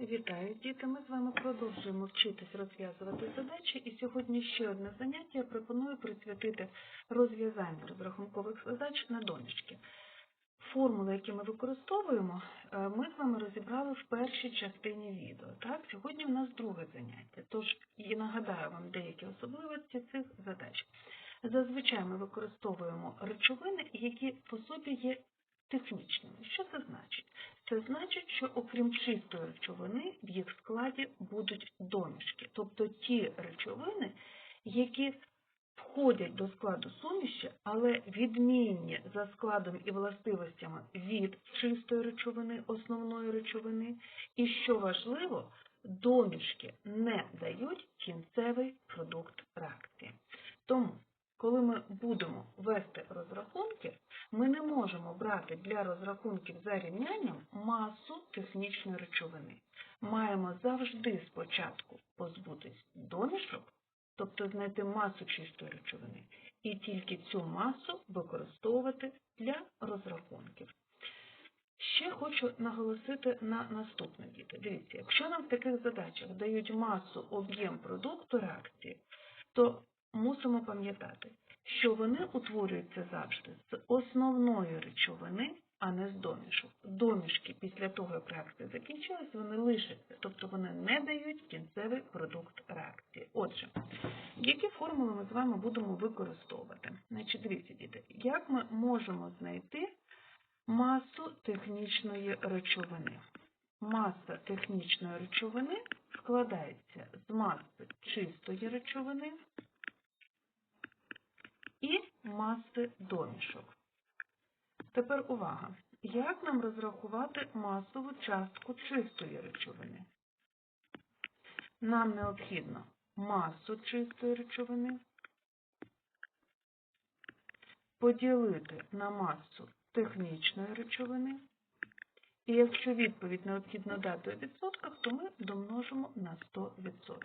Вітаю, діти! Ми з вами продовжуємо вчитись розв'язувати задачі, і сьогодні ще одне заняття я пропоную присвятити розв'язанню розрахункових задач на донечки. Формули, які ми використовуємо, е, ми з вами розібрали в першій частині відео. Так, сьогодні в нас друге заняття, тож і нагадаю вам деякі особливості цих задач. Зазвичай ми використовуємо речовини, які по собі є технічними. Що це значить? Це значить, що окрім чистої речовини в їх складі будуть домішки, тобто ті речовини, які входять до складу суміші, але відмінні за складом і властивостями від чистої речовини, основної речовини, і що важливо, домішки не дають кінцевий продукт реакції. Тому, коли ми будемо вести розрахунки, ми не можемо брати для розрахунків за рівнянням масу технічної речовини. Маємо завжди спочатку позбутись домішок, тобто знайти масу чистої речовини, і тільки цю масу використовувати для розрахунків. Ще хочу наголосити на наступне, діти. Дивіться, якщо нам в таких задачах дають масу, об'єм продукту реакції, то мусимо пам'ятати, що вони утворюються завжди з основної речовини, а не з домішок. Домішки після того, як реакція закінчилась, вони лишаться, тобто вони не дають кінцевий продукт реакції. Отже, які формули ми з вами будемо використовувати? Значить, дивіться, діти, як ми можемо знайти масу технічної речовини? Маса технічної речовини складається з маси чистої речовини маси домішок. Тепер увага. Як нам розрахувати масову частку чистої речовини? Нам необхідно масу чистої речовини поділити на масу технічної речовини. І якщо відповідь необхідно дати у відсотках, то ми домножимо на 100%.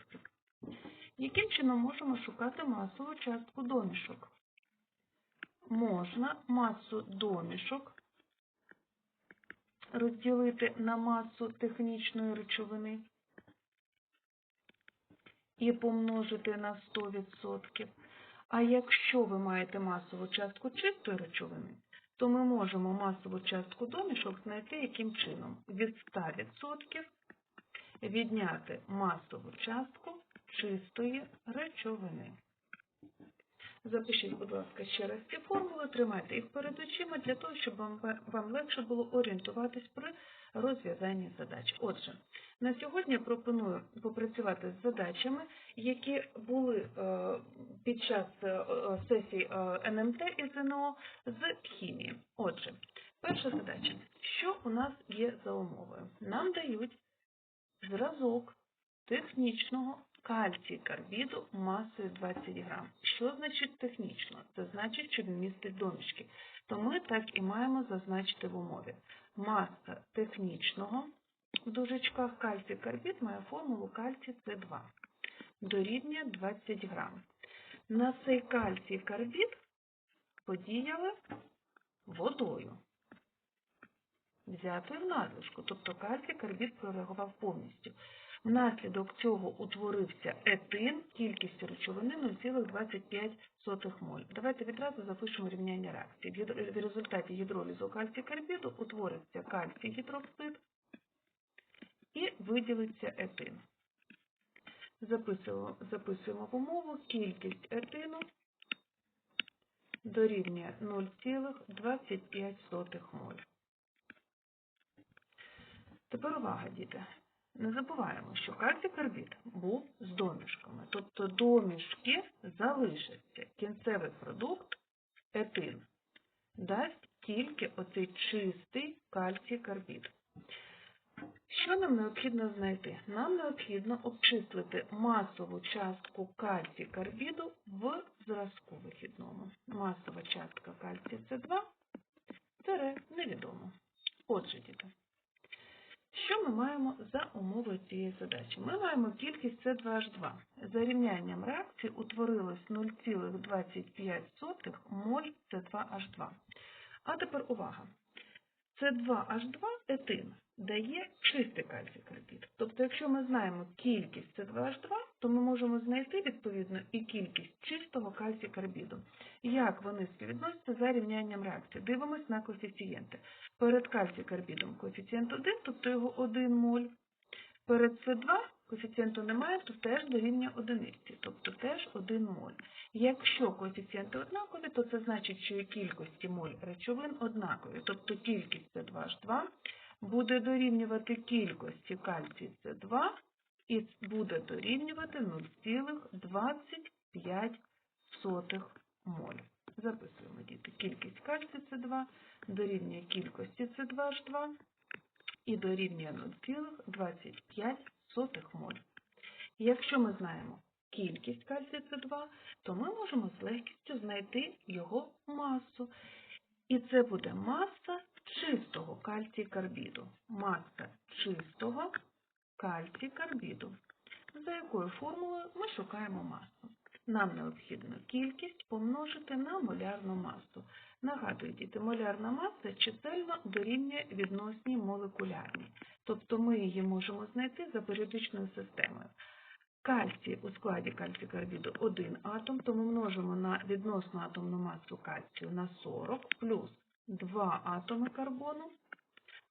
Яким чином можемо шукати масову частку домішок? Можна масу домішок розділити на масу технічної речовини і помножити на 100%. А якщо ви маєте масову частку чистої речовини, то ми можемо масову частку домішок знайти яким чином? Від 100% відняти масову частку чистої речовини. Запишіть, будь ласка, ще раз ці формули, тримайте їх перед очима для того, щоб вам, вам легше було орієнтуватись при розв'язанні задач. Отже, на сьогодні пропоную попрацювати з задачами, які були е, під час е, сесій е, НМТ і ЗНО з хімії. Отже, перша задача. Що у нас є за умовою? Нам дають зразок технічного кальцій карбіду масою 20 грам. Що значить технічно? Це значить, що він містить домішки. То ми так і маємо зазначити в умові. Маса технічного в дужечках кальцій карбід має формулу кальцій С2 дорівнює 20 грам. На цей кальцій карбід подіяли водою. Взятою в надлишку, тобто кальцій карбід прореагував повністю. Внаслідок цього утворився етин кількістю речовини 0,25 моль. Давайте відразу запишемо рівняння реакції. В результаті гідролізу кальцій карбіду утвориться кальцій гідроксид і виділиться етин. Записуємо, записуємо в умову кількість етину дорівнює 0,25 моль. Тепер увага, діти. Не забуваємо, що кальцій-карбід був з домішками, тобто домішки залишаться. Кінцевий продукт етин дасть тільки оцей чистий кальцій-карбід. Що нам необхідно знайти? Нам необхідно обчислити масову частку кальцій-карбіду в зразку вихідному. Масова частка кальцію С2 це невідомо. Отже, діти. Що ми маємо за умовою цієї задачі? Ми маємо кількість С2H2. За рівнянням реакції утворилось 0,25 моль С2H2. А тепер увага. С2H2 етин. Дає чистий кальцій карбід. Тобто, якщо ми знаємо кількість С2H2, то ми можемо знайти відповідно і кількість чистого кальцій карбіду. Як вони співвідносяться за рівнянням реакції? Дивимось на коефіцієнти. Перед кальцій карбідом коефіцієнт 1, тобто його 1 моль. Перед С2 коефіцієнту немає, то теж дорівнює одиниці, тобто теж 1 моль. Якщо коефіцієнти однакові, то це значить, що і кількості моль речовин однакові, тобто кількість С2H2 буде дорівнювати кількості кальцію С2 і буде дорівнювати 0,25 моль. Записуємо, діти, кількість кальцію С2 дорівнює кількості С2H2 і дорівнює 0,25 моль. Якщо ми знаємо кількість кальцію С2, то ми можемо з легкістю знайти його масу. І це буде маса чистого кальцій карбіду. Маса чистого кальцій карбіду. За якою формулою ми шукаємо масу. Нам необхідно кількість помножити на молярну масу. Нагадую, діти, молярна маса чисельно дорівнює відносній молекулярній. Тобто ми її можемо знайти за періодичною системою. Кальцій у складі кальцій-карбіду 1 атом, то ми множимо на відносну атомну масу кальцію на 40 плюс 2 атоми карбону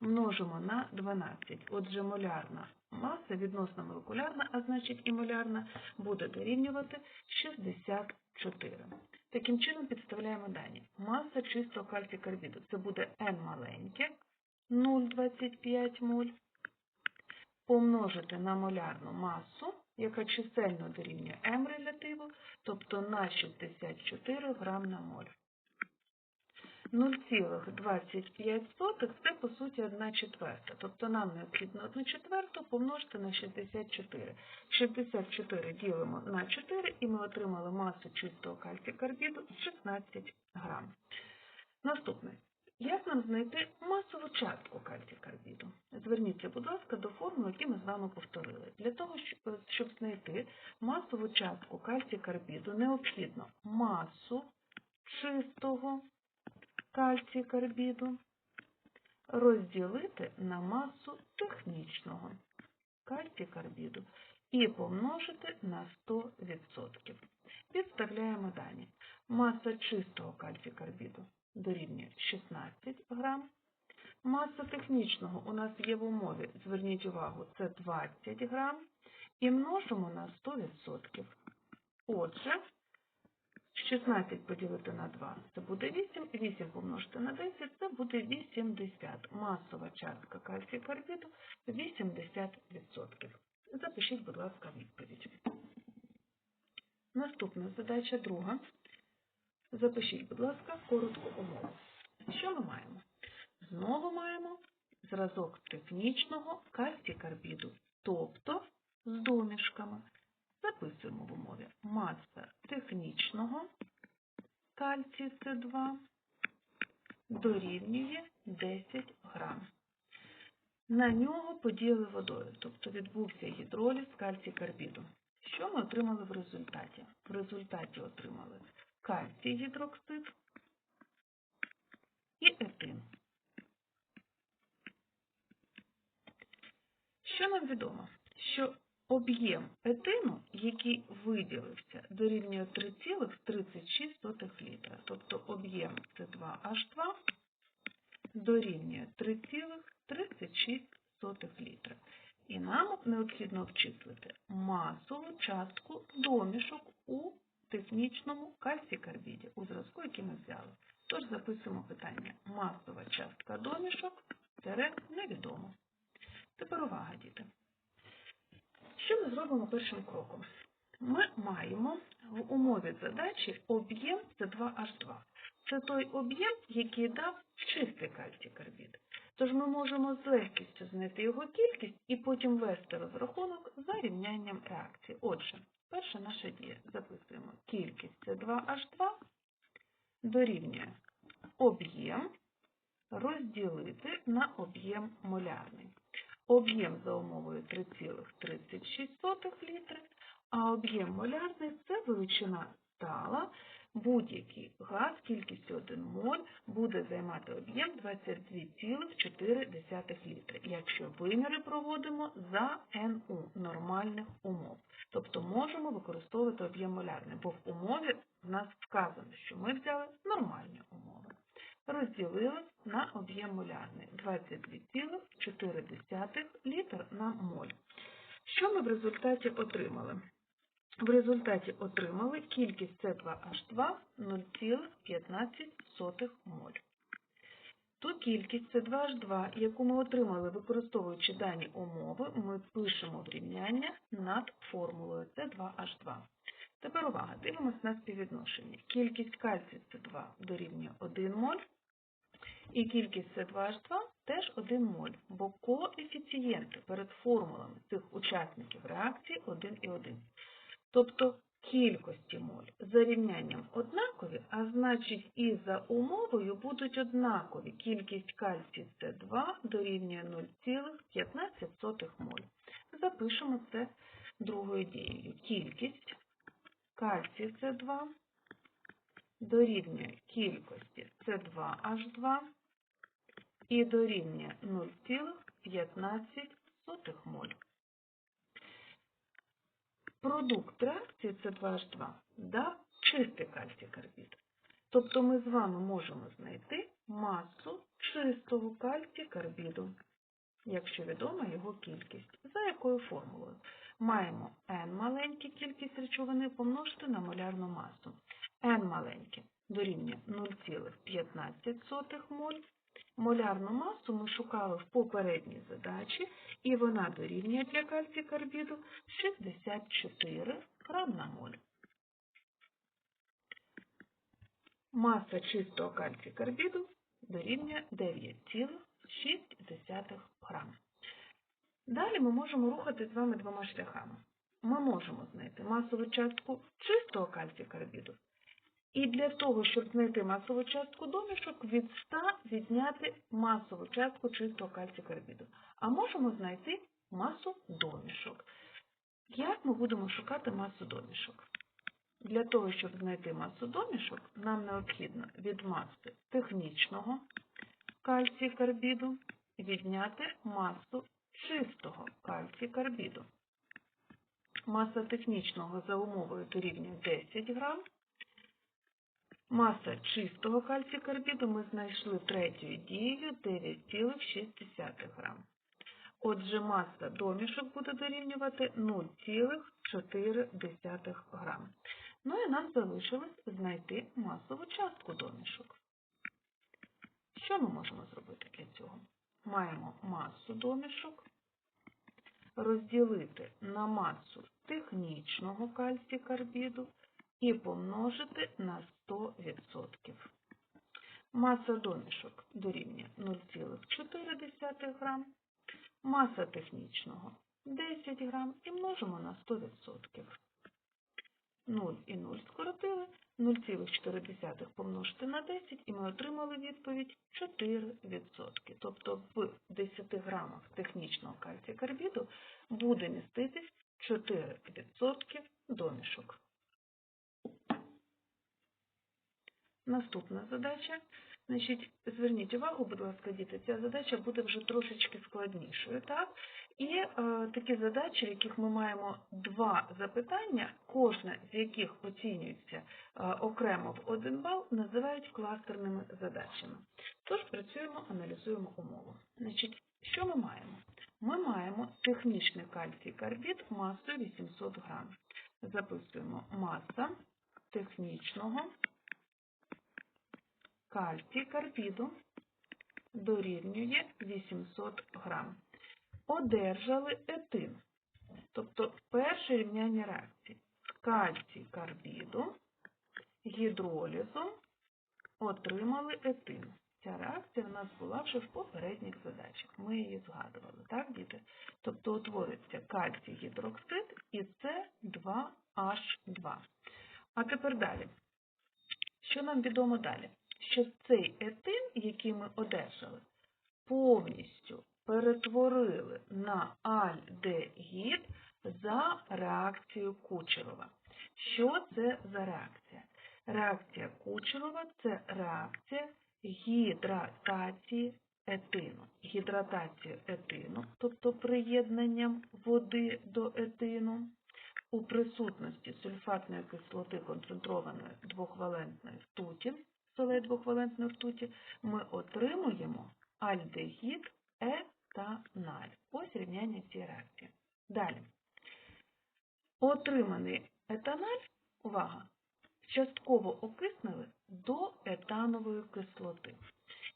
множимо на 12. Отже, молярна маса, відносно молекулярна, а значить і молярна, буде дорівнювати 64. Таким чином підставляємо дані. Маса чистого кальцій-карбіду. Це буде N маленьке, 0,25 моль, помножити на молярну масу, яка чисельно дорівнює М релятиву, тобто на 64 грам на моль. 0,25 це по суті 1 четверта, тобто нам необхідно 1 четверту помножити на 64. 64 ділимо на 4 і ми отримали масу чистого кальцій-карбіду 16 грам. Наступне. Як нам знайти масову частку кальцій-карбіду? Зверніться, будь ласка, до формул, які ми з вами повторили. Для того, щоб знайти масову частку кальцій-карбіду, необхідно масу чистого кальцій карбіду розділити на масу технічного кальцій карбіду і помножити на 100%. Підставляємо дані. Маса чистого кальцій карбіду дорівнює 16 грам. Маса технічного у нас є в умові, зверніть увагу, це 20 грам. І множимо на 100%. Отже, 16 поділити на 2 це буде 8, 8 помножити на 10 це буде 80. Масова частка кальцію карбіду 80%. Запишіть, будь ласка, відповідь. Наступна задача друга. Запишіть, будь ласка, коротку умову. Що ми маємо? Знову маємо зразок технічного кальцій карбіду, тобто з домішками. Записуємо в умові маса технічного кальцію С2 дорівнює 10 грам. На нього подіяли водою, тобто відбувся гідроліз кальцій карбіду. Що ми отримали в результаті? В результаті отримали кальцій гідроксид і етин. Що нам відомо? Що Об'єм етину, який виділився, дорівнює 3,36 літра. Тобто об'єм С2H2 дорівнює 3,36 літра. І нам необхідно обчислити масову частку домішок у технічному кальцій-карбіді, у зразку, який ми взяли. Тож записуємо питання. Масова частка домішок тере невідомо. Тепер увага, діти. Що ми зробимо першим кроком? Ми маємо в умові задачі об'єм С2H2. Це той об'єм, який дав чистий кальцій карбід. Тож ми можемо з легкістю знайти його кількість і потім ввести розрахунок за рівнянням реакції. Отже, перша наша дія. Записуємо кількість С2H2 дорівнює об'єм розділити на об'єм молярний. Об'єм за умовою 3,36 літри, а об'єм молярний це величина стала, будь-який газ кількістю 1 моль буде займати об'єм 22,4 літри, якщо виміри проводимо за НУ нормальних умов. Тобто можемо використовувати об'єм молярний, бо в умові в нас вказано, що ми взяли нормальні умови. Розділили на об'єм молярний 22,4 літр на моль. Що ми в результаті отримали? В результаті отримали кількість С2H2 0,15 моль. Ту кількість С2H2, яку ми отримали, використовуючи дані умови, ми пишемо в рівняння над формулою С2H2. Тепер увага, дивимося на співвідношення. Кількість кальцію С2 дорівнює 1 моль, і кількість С2H2 теж 1 моль, бо коефіцієнти перед формулами цих учасників реакції 1 і 1. Тобто кількості моль за рівнянням однакові, а значить і за умовою будуть однакові. Кількість кальцію С2 дорівнює 0,15 моль. Запишемо це другою дією. Кількість кальцію С2 дорівнює кількості С2H2 і дорівнює 0,15 моль. Продукт реакції С2H2 дав чистий кальцій карбід. Тобто ми з вами можемо знайти масу чистого кальцій карбіду, якщо відома його кількість. За якою формулою? Маємо n маленьку кількість речовини помножити на молярну масу. N маленьке дорівнює 0,15 моль. Молярну масу ми шукали в попередній задачі, і вона дорівнює для кальцію карбіду 64 грам на моль. Маса чистого кальцію карбіду дорівнює 9,6 грам. Далі ми можемо рухати з вами двома шляхами. Ми можемо знайти масову частку чистого кальцію карбіду. І для того, щоб знайти масову частку домішок, від 100 відняти масову частку чистого кальцію карбіду. А можемо знайти масу домішок. Як ми будемо шукати масу домішок? Для того, щоб знайти масу домішок, нам необхідно від маси технічного кальцію карбіду відняти масу чистого кальцію карбіду. Маса технічного за умовою дорівнює 10 грам. Маса чистого кальцію карбіду ми знайшли третьою дією 9,6 грам. Отже, маса домішок буде дорівнювати 0,4 грам. Ну і нам залишилось знайти масову частку домішок. Що ми можемо зробити для цього? Маємо масу домішок розділити на масу технічного кальцію карбіду і помножити на 100%. Маса домішок дорівнює 0,4 грам, маса технічного 10 грам і множимо на 100%. 0 і 0 скоротили, 0,4 помножити на 10 і ми отримали відповідь 4%. Тобто в 10 грамах технічного кальцію карбіду буде міститись 4% домішок. Наступна задача. Значить, зверніть увагу, будь ласка, діти, ця задача буде вже трошечки складнішою, так? І е, такі задачі, в яких ми маємо два запитання, кожне з яких оцінюється е, окремо в один бал, називають кластерними задачами. Тож працюємо, аналізуємо умову. Значить, що ми маємо? Ми маємо технічний кальцій карбід масою 800 грам. Записуємо маса технічного кальцій карбіду дорівнює 800 грам. Одержали етин, тобто перше рівняння реакції. Кальцій карбіду гідролізом отримали етин. Ця реакція в нас була вже в попередніх задачах. Ми її згадували, так, діти? Тобто утворюється кальцій гідроксид і С2H2. А тепер далі. Що нам відомо далі? що цей етин, який ми одержали, повністю перетворили на альдегід за реакцією Кучерова. Що це за реакція? Реакція Кучерова це реакція гідратації етину. Гідратація етину, тобто приєднанням води до етину. У присутності сульфатної кислоти концентрованої двохвалентної ртуті солей двохвалентної ртуті, ми отримуємо альдегід етаналь. Ось рівняння цієї реакції. Далі. Отриманий етаналь, увага, частково окиснили до етанової кислоти.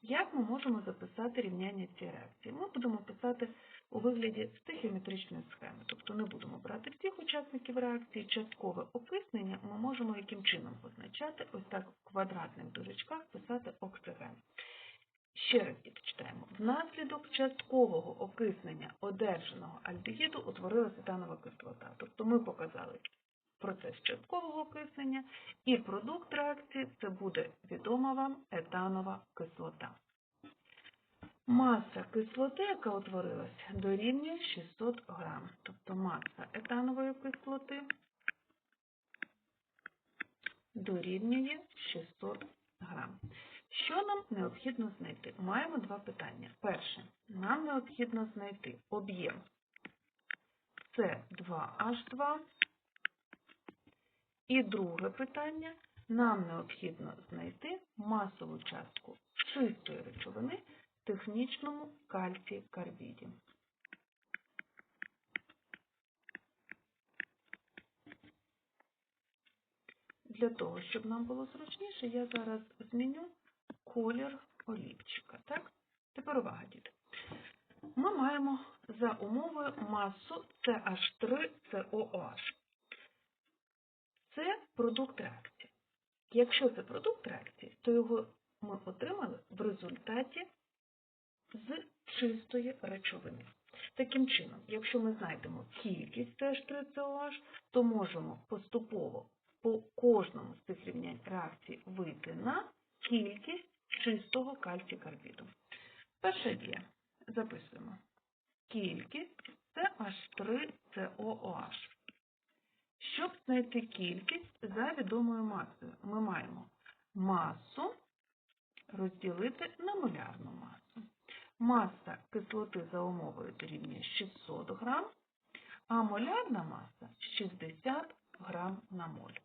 Як ми можемо записати рівняння цієї реакції? Ми будемо писати у вигляді стихіометричної схеми, тобто не будемо брати всіх учасників реакції. Часткове окиснення ми можемо яким чином позначати, ось так в квадратних дужечках писати оксиген. Ще раз читаємо. Внаслідок часткового окиснення одержаного альдегіду утворилася етанова кислота. Тобто ми показали процес часткового окиснення, і продукт реакції це буде відома вам етанова кислота. Маса кислоти, яка утворилась, дорівнює 600 грам. Тобто маса етанової кислоти дорівнює 600 грам. Що нам необхідно знайти? Маємо два питання. Перше, нам необхідно знайти об'єм С2H2. І друге питання, нам необхідно знайти масову частку чистої речовини технічному кальцій карбіді. Для того, щоб нам було зручніше, я зараз зміню колір олівчика. Так? Тепер увага, діти. Ми маємо за умовою масу CH3COOH. Це продукт реакції. Якщо це продукт реакції, то його ми отримали в результаті з чистої речовини. Таким чином, якщо ми знайдемо кількість CH3COH, то можемо поступово по кожному з цих рівнянь реакції вийти на кількість чистого кальцій-карбіду. Перша дія. Записуємо. Кількість CH3COOH. Щоб знайти кількість за відомою масою, ми маємо масу розділити на молярну масу. Маса кислоти за умовою дорівнює 600 грам, а молярна маса 60 грам на моль.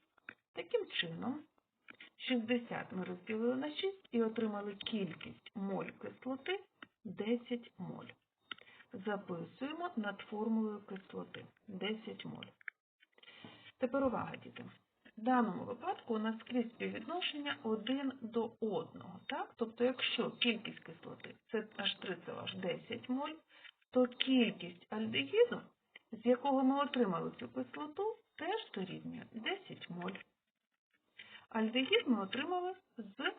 Таким чином, 60 ми розділили на 6 і отримали кількість моль кислоти 10 моль. Записуємо над формулою кислоти 10 моль. Тепер увага, діти. В даному випадку у нас скрізь співвідношення 1 до 1. Так? Тобто, якщо кількість кислоти це H3 це аж 10 моль, то кількість альдегіду, з якого ми отримали цю кислоту, теж дорівнює 10 моль. Альдегід ми отримали з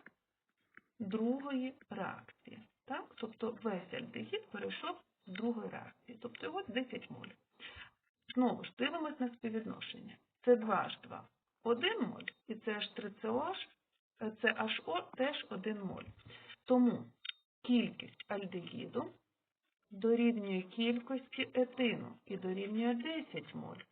другої реакції. Так? Тобто весь альдегід перейшов з другої реакції, тобто його 10 моль. Знову ж дивимось на співвідношення. Це 2H2 1 моль, і це H3COH, це HO теж 1 моль. Тому кількість альдегіду дорівнює кількості етину і дорівнює 10 моль.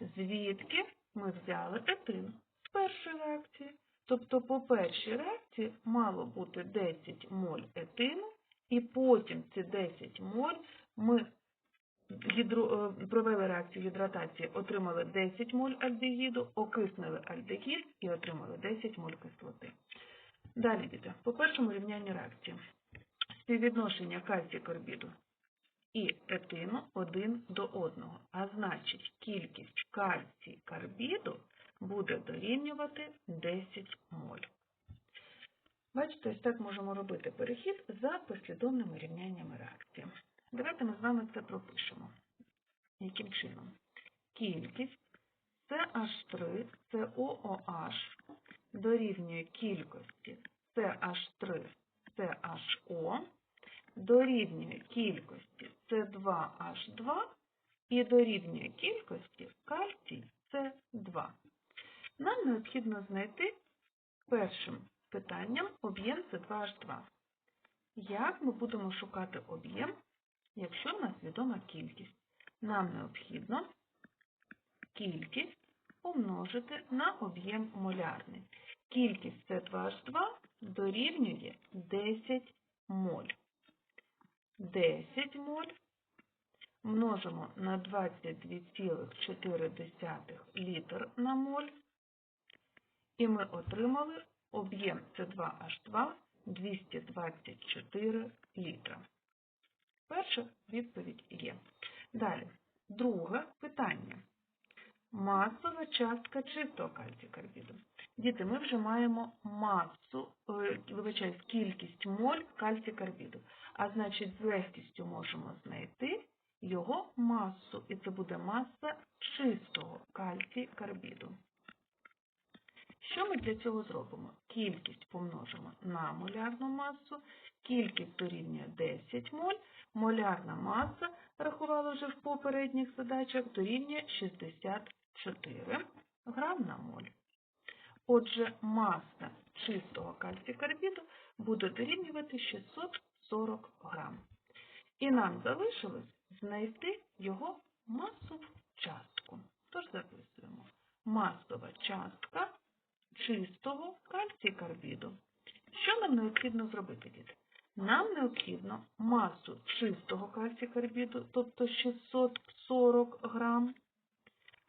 Звідки ми взяли етин? З першої реакції. Тобто по першій реакції мало бути 10 моль етину, і потім ці 10 моль ми гідро... е, провели реакцію гідратації, отримали 10 моль альдегіду, окиснили альдегід і отримали 10 моль кислоти. Далі, діти, по першому рівнянню реакції. Співвідношення кальцій карбіду і етину 1 до 1. А значить, кількість кальцій карбіду буде дорівнювати 10 моль. Бачите, ось так можемо робити перехід за послідовними рівняннями реакції. Давайте ми з вами це пропишемо. Яким чином? Кількість CH3 COOH дорівнює кількості CH3 CHO дорівнює кількості С2H2 і дорівнює кількості кальцій С2. Нам необхідно знайти першим питанням об'єм С2H2. Як ми будемо шукати об'єм, якщо в нас відома кількість? Нам необхідно кількість помножити на об'єм молярний. Кількість С2H2 дорівнює 10 моль. 10 моль множимо на 22,4 літр на моль, і ми отримали об'єм С2H2 224 літра. Перша відповідь є. Далі, друге питання. Масова частка чистого кальцій-карбіду. Діти, ми вже маємо масу, е, вибачаюсь, кількість моль кальцій-карбіду. А значить, з легкістю можемо знайти його масу. І це буде маса чистого кальцій-карбіду. Що ми для цього зробимо? Кількість помножимо на молярну масу, кількість дорівнює 10 моль, молярна маса, рахувала вже в попередніх задачах, дорівнює 64 грам на моль. Отже, маса чистого кальцій-карбіду буде дорівнювати 640 грам. І нам залишилось знайти його масову частку. Тож записуємо. Масова частка чистого кальцій-карбіду. Що нам необхідно зробити, діти? Нам необхідно масу чистого кальцій-карбіду, тобто 640 грам,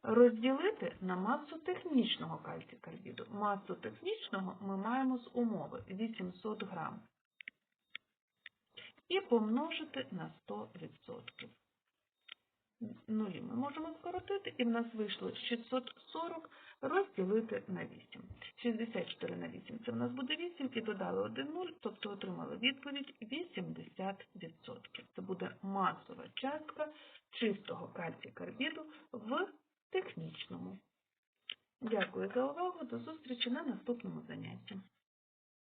розділити на масу технічного кальцій-карбіду. Масу технічного ми маємо з умови 800 грам. І помножити на 100%. Нулі ми можемо скоротити, і в нас вийшло 640 розділити на 8. 64 на 8 це в нас буде 8, і додали 1 0, тобто отримали відповідь 80%. Це буде масова частка чистого кальцій-карбіду в технічному. Дякую за увагу. До зустрічі на наступному занятті.